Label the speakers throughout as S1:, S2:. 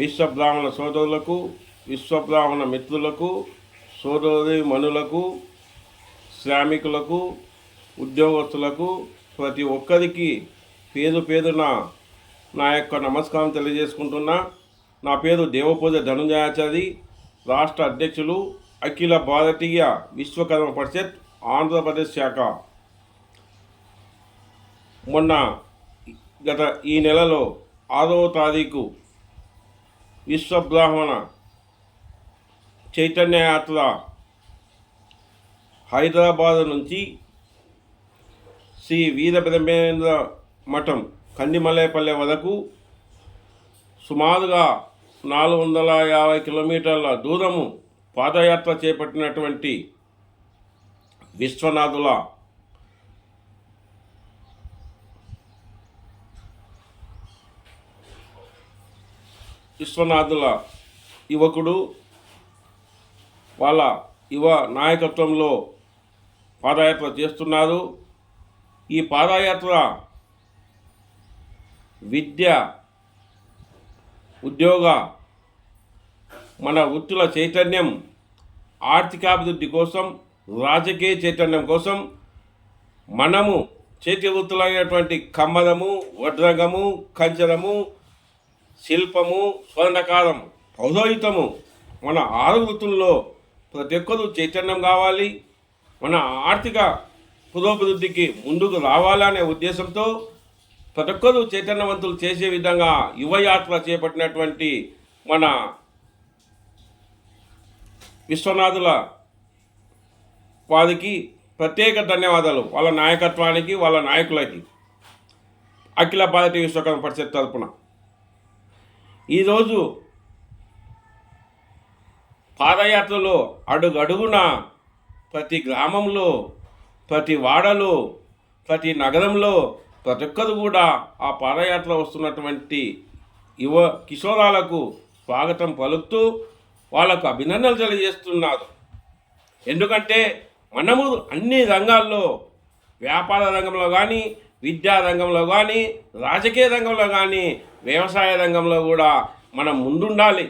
S1: విశ్వబ్రాహ్మణ సోదరులకు విశ్వబ్రాహ్మణ మిత్రులకు సోదరి మనులకు శ్రామికులకు ఉద్యోగస్తులకు ప్రతి ఒక్కరికి పేరు పేరున నా యొక్క నమస్కారం తెలియజేసుకుంటున్నా. నా పేరు దేవపూజ ధనుంజయాచారి రాష్ట్ర అధ్యక్షులు అఖిల భారతీయ విశ్వకర్మ పరిషత్ ఆంధ్రప్రదేశ్ శాఖ. మొన్న గత ఈ నెలలో ఆరవ తారీఖు విశ్వబ్రాహ్మణ చైతన్య యాత్ర హైదరాబాద్ నుంచి శ్రీ వీరబ్రహ్మేంద్ర మఠం కందిమలైపల్లె వరకు సుమారుగా నాలుగు వందల యాభై కిలోమీటర్ల దూరము పాదయాత్ర చేపట్టినటువంటి విశ్వనాథుల విశ్వనాథుల యువకుడు వాళ్ళ యువ నాయకత్వంలో పాదయాత్ర చేస్తున్నారు. ఈ పాదయాత్ర విద్య ఉద్యోగ మన వృత్తుల చైతన్యం ఆర్థికాభివృద్ధి కోసం రాజకీయ చైతన్యం కోసం మనము చేతి వృత్తులైనటువంటి కమ్మదము వడ్రంగము కంచరము శిల్పము స్వర్ణకారం పౌరోహితము మన ఆరు వృత్తుల్లో ప్రతి ఒక్కరూ చైతన్యం కావాలి. మన ఆర్థిక పురోభివృద్ధికి ముందుకు రావాలనే ఉద్దేశంతో ప్రతి ఒక్కరూ చైతన్యవంతులు చేసే విధంగా యువయాత్ర చేపట్టినటువంటి మన విశ్వనాథుల వారికి ప్రత్యేక ధన్యవాదాలు. వాళ్ళ నాయకత్వానికి వాళ్ళ నాయకులకి. అఖిల భారతీయ విశ్వకర్మ పరిషత్ తరపున. ఈరోజు పాదయాత్రలో అడుగడుగున ప్రతి గ్రామంలో ప్రతి వాడలో ప్రతి నగరంలో ప్రతి ఒక్కరు కూడా ఆ పాదయాత్ర వస్తున్నటువంటి యువ కిషోరాలకు స్వాగతం పలుకుతూ వాళ్ళకు అభినందనలు తెలియజేస్తున్నారు. ఎందుకంటే మనము అన్ని రంగాల్లో వ్యాపార రంగంలో కానీ విద్యా రంగంలో కానీ రాజకీయ రంగంలో కానీ వ్యవసాయ రంగంలో కూడా మనం ముందుండాలి.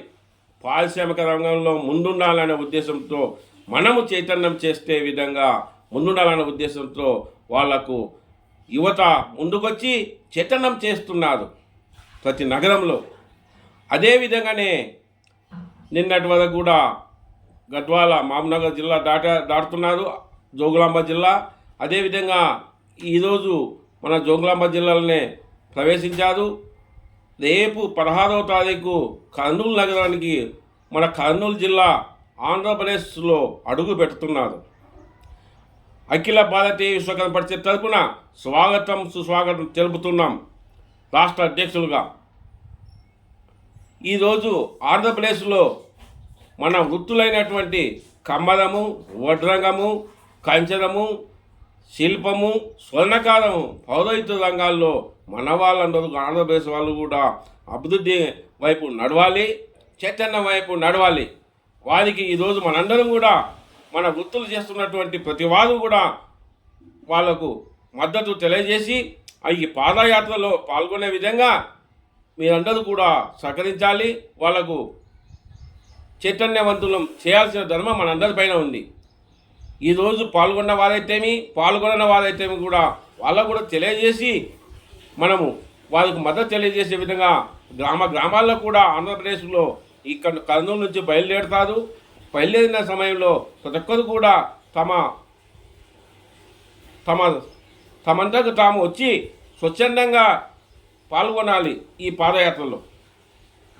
S1: పారిశ్రామిక రంగంలో ముందుండాలనే ఉద్దేశంతో మనము చైతన్యం చేసే విధంగా ముందుండాలనే ఉద్దేశంతో వాళ్ళకు యువత ముందుకొచ్చి చైతన్యం చేస్తున్నారు ప్రతి నగరంలో. అదేవిధంగానే నిన్నటి వరకు కూడా గద్వాల మహబూబ్నగర్ జిల్లా దాట దాటుతున్నారు జోగులాంబ జిల్లా. అదేవిధంగా ఈరోజు మన జోగులాంబ జిల్లాలోనే ప్రవేశించారు. రేపు పదహారవ తారీఖు కర్నూలు నగరానికి మన కర్నూలు జిల్లా ఆంధ్రప్రదేశ్లో అడుగు పెడుతున్నారు. అఖిల భారతీయ విశ్వకర్మ పరిషత్ తరపున స్వాగతం సుస్వాగతం తెలుపుతున్నాం రాష్ట్ర అధ్యక్షులుగా. ఈరోజు ఆంధ్రప్రదేశ్లో మన వృత్తులైనటువంటి కమ్మరము వడ్రంగము కంచరము శిల్పము స్వర్ణకారము పౌరోహిత రంగాల్లో మన వాళ్ళందరూ ఆంధ్రప్రదేశ్ వాళ్ళు కూడా అభివృద్ధి వైపు నడవాలి చైతన్యం వైపు నడవాలి. వారికి ఈరోజు మనందరం కూడా మన వృత్తులు చేస్తున్నటువంటి ప్రతి వారు కూడా వాళ్ళకు మద్దతు తెలియజేసి ఈ పాదయాత్రలో పాల్గొనే విధంగా మీరందరూ కూడా సహకరించాలి. వాళ్ళకు చైతన్యవంతులం చేయాల్సిన ధర్మం మనందరిపైన ఉంది. ఈరోజు పాల్గొన్న వారైతేమి పాల్గొన్న వారైతేమి కూడా వాళ్ళకు కూడా తెలియజేసి మనము వాళ్ళకు మద్దతు తెలియజేసే విధంగా గ్రామ గ్రామాల్లో కూడా ఆంధ్రప్రదేశ్లో ఇక్కడ కర్నూలు నుంచి బయలుదేరుతారు. బయలుదేరిన సమయంలో ప్రతి ఒక్కరు కూడా తమ తమ తమంతకు తాము వచ్చి స్వచ్ఛందంగా పాల్గొనాలి ఈ పాదయాత్రలో.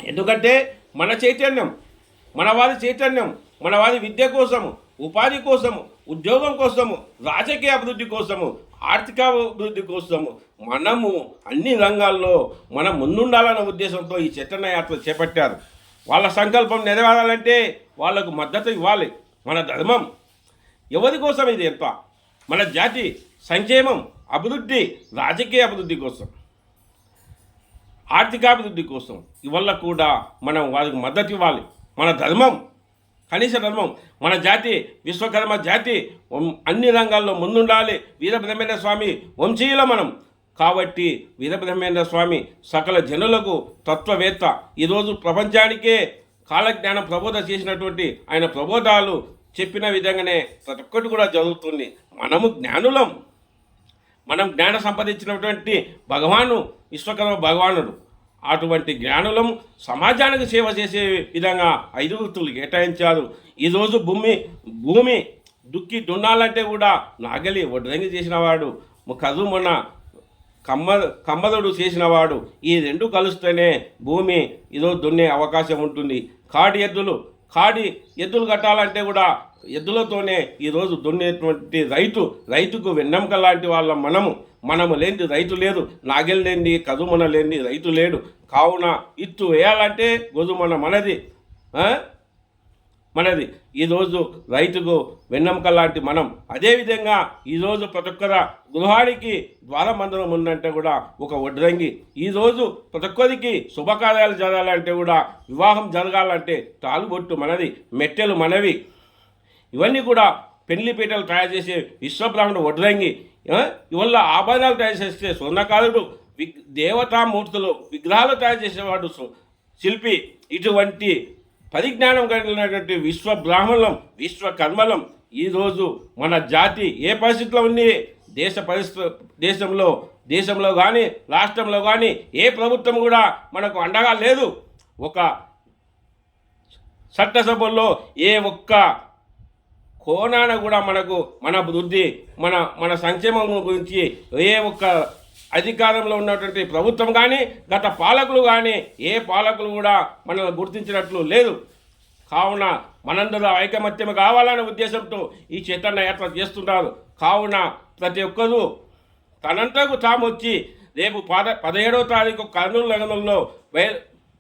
S1: ఎందుకంటే మన చైతన్యం మన వారి చైతన్యం మన వారి విద్య కోసము ఉపాధి కోసము ఉద్యోగం కోసము రాజకీయ అభివృద్ధి కోసము ఆర్థికాభివృద్ధి కోసము మనము అన్ని రంగాల్లో మనం ముందుండాలన్న ఉద్దేశంతో ఈ చైతన్య యాత్ర చేపట్టారు. వాళ్ళ సంకల్పం నెరవేరాలంటే వాళ్ళకు మద్దతు ఇవ్వాలి. మన ధర్మం. ఎవరి కోసం ఇది ఎంత? మన జాతి సంక్షేమం అభివృద్ధి రాజకీయ అభివృద్ధి కోసం. ఆర్థికాభివృద్ధి కోసం. ఇవల్ల కూడా మనం వారికి మద్దతు ఇవ్వాలి. మన ధర్మం. కనీస ధర్మం. మన జాతి విశ్వకర్మ జాతి అన్ని రంగాల్లో ముందుండాలి. వీరబ్రహ్మణ్య స్వామి వంశీయుల మనం. కాబట్టి వీరబ్రహ్మేంద్ర స్వామి సకల జనులకు తత్వవేత్త. ఈరోజు ప్రపంచానికే కాలజ్ఞానం ప్రబోధ చేసినటువంటి ఆయన ప్రబోధాలు చెప్పిన విధంగానే ప్రతి ఒక్కటి కూడా జరుగుతుంది. మనము జ్ఞానులం. మనం జ్ఞాన సంపాదించినటువంటి భగవాను విశ్వకర్మ భగవానుడు. అటువంటి జ్ఞానులం సమాజానికి సేవ చేసే విధంగా ఐదు వృత్తులు కేటాయించారు. ఈరోజు భూమి భూమి దుక్కి దున్నాలంటే కూడా నాగలి వడ్రంగి చేసినవాడు కదు మొన్న కమ్మ కమ్మదుడు చేసినవాడు. ఈ రెండు కలుస్తేనే భూమి ఈరోజు దున్నే అవకాశం ఉంటుంది. కాడి ఎద్దులు కాడి ఎద్దులు కట్టాలంటే కూడా ఎద్దులతోనే ఈరోజు దున్నేటువంటి రైతు రైతుకు వెన్నెంక లాంటి వాళ్ళ మనము. మనము లేని రైతు లేదు. నాగెల్ లేని కదుమన లేని రైతు లేడు. కావున ఇత్తు వేయాలంటే గొదుమన మనది. మనది. ఈరోజు రైతుకు వెన్నెముక లాంటి మనం. అదేవిధంగా ఈరోజు ప్రతి ఒక్కర గృహానికి ద్వారమందిరం ఉందంటే కూడా ఒక వడ్రంగి. ఈరోజు ప్రతి ఒక్కరికి శుభకార్యాలు జరగాలంటే కూడా వివాహం జరగాలంటే తాలుబొట్టు మనది మెట్టెలు మనవి. ఇవన్నీ కూడా పెళ్ళి పీటలు తయారు చేసే విశ్వబ్రాహ్మణుడు వడ్రంగి. ఇవల్ల ఆభరణాలు తయారు చేసే స్వర్ణకారుడు విగ్ దేవతామూర్తులు విగ్రహాలు తయారు చేసేవాడు శిల్పి. ఇటువంటి పరిజ్ఞానం కలిగినటువంటి విశ్వ బ్రాహ్మణం విశ్వ కర్మలం ఈరోజు మన జాతి ఏ పరిస్థితిలో ఉంది? దేశ పరిస్థితి దేశంలో దేశంలో కానీ రాష్ట్రంలో కానీ ఏ ప్రభుత్వం కూడా మనకు అండగా లేదు. ఒక చట్టసభల్లో ఏ ఒక్క కోణాన కూడా మనకు మన వృద్ధి మన మన సంక్షేమం గురించి ఏ ఒక్క అధికారంలో ఉన్నటువంటి ప్రభుత్వం కానీ గత పాలకులు కానీ ఏ పాలకులు కూడా మనల్ని గుర్తించినట్లు లేదు. కావున మనందరూ ఐకమత్యం కావాలనే ఉద్దేశంతో ఈ చైతన్య యాత్ర చేస్తున్నారు. కావున ప్రతి ఒక్కరూ తనంతకు తాము వచ్చి రేపు పద పదిహేడవ తారీఖు కర్నూలు నగరంలో బయ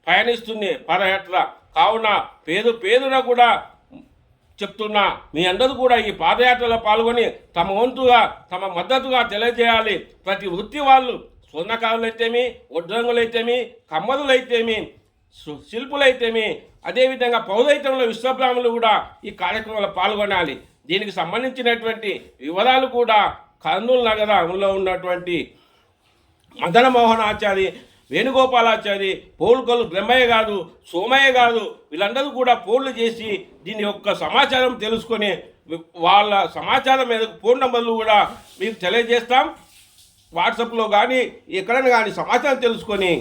S1: పయనిస్తుంది పాదయాత్ర. కావున పేరు పేరున కూడా చెప్తున్నా. మీ అందరూ కూడా ఈ పాదయాత్రలో పాల్గొని తమ వంతుగా తమ మద్దతుగా తెలియజేయాలి. ప్రతి వృత్తి వాళ్ళు స్వర్ణకారులైతేమి వడ్రంగులైతేమి కమ్మరులైతేమి శిల్పులైతేమి అదేవిధంగా పౌరైతంలో విశ్వబ్రాహ్మణులు కూడా ఈ కార్యక్రమంలో పాల్గొనాలి. దీనికి సంబంధించినటువంటి వివరాలు కూడా కర్నూలు నగరంలో ఉన్నటువంటి మదన మోహన్ ఆచారి వేణుగోపాలాచారి పోల్కొలు బ్రహ్మయ్య గారు సోమయ్య గారు వీళ్ళందరూ కూడా ఫోన్లు చేసి దీని యొక్క సమాచారం తెలుసుకొని వాళ్ళ సమాచారం మీద ఫోన్ నెంబర్లు కూడా మీకు తెలియజేస్తాం. వాట్సాప్లో కానీ ఎక్కడైనా కానీ సమాచారం తెలుసుకొని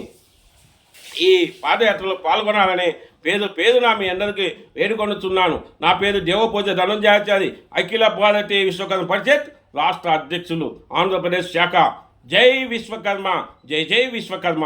S1: ఈ పాదయాత్రలో పాల్గొనాలని పేరు పేరున మీ అందరికీ వేడుకొనుచున్నాను. నా పేరు దేవపూజ ధనంజయాచారి అఖిల భారతీయ విశ్వకర్మ పరిషత్ రాష్ట్ర అధ్యక్షులు ఆంధ్రప్రదేశ్ శాఖ జై విశ్వకర్మ జై జై విశ్వకర్మ